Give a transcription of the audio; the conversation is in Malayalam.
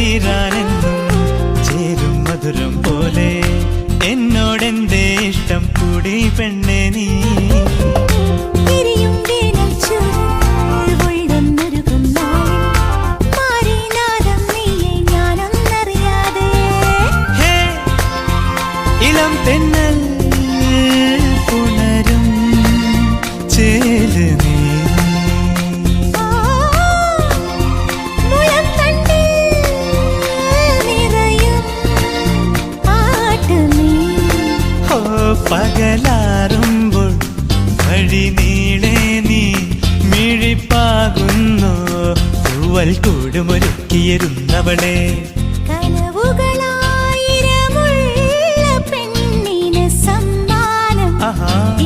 തീരാനെന്നും ചേരും മധുരം പോലെ. എന്നോടെന്തേ ഇഷ്ടം? കൂടി പെണ്ണെ നീ. ഇളം തെന്നൽ പുണരും. ചേൽ പകലാറുമ്പോൾ വഴി നീളെ നീ മിഴിപ്പാകുന്നു. തൂവൽ കൂടുമൊരുക്കിയിരുന്നവളെ. കനവുകളായിരമുള്ള പെണ്ണിന് സമ്മാനം. ആഹാ.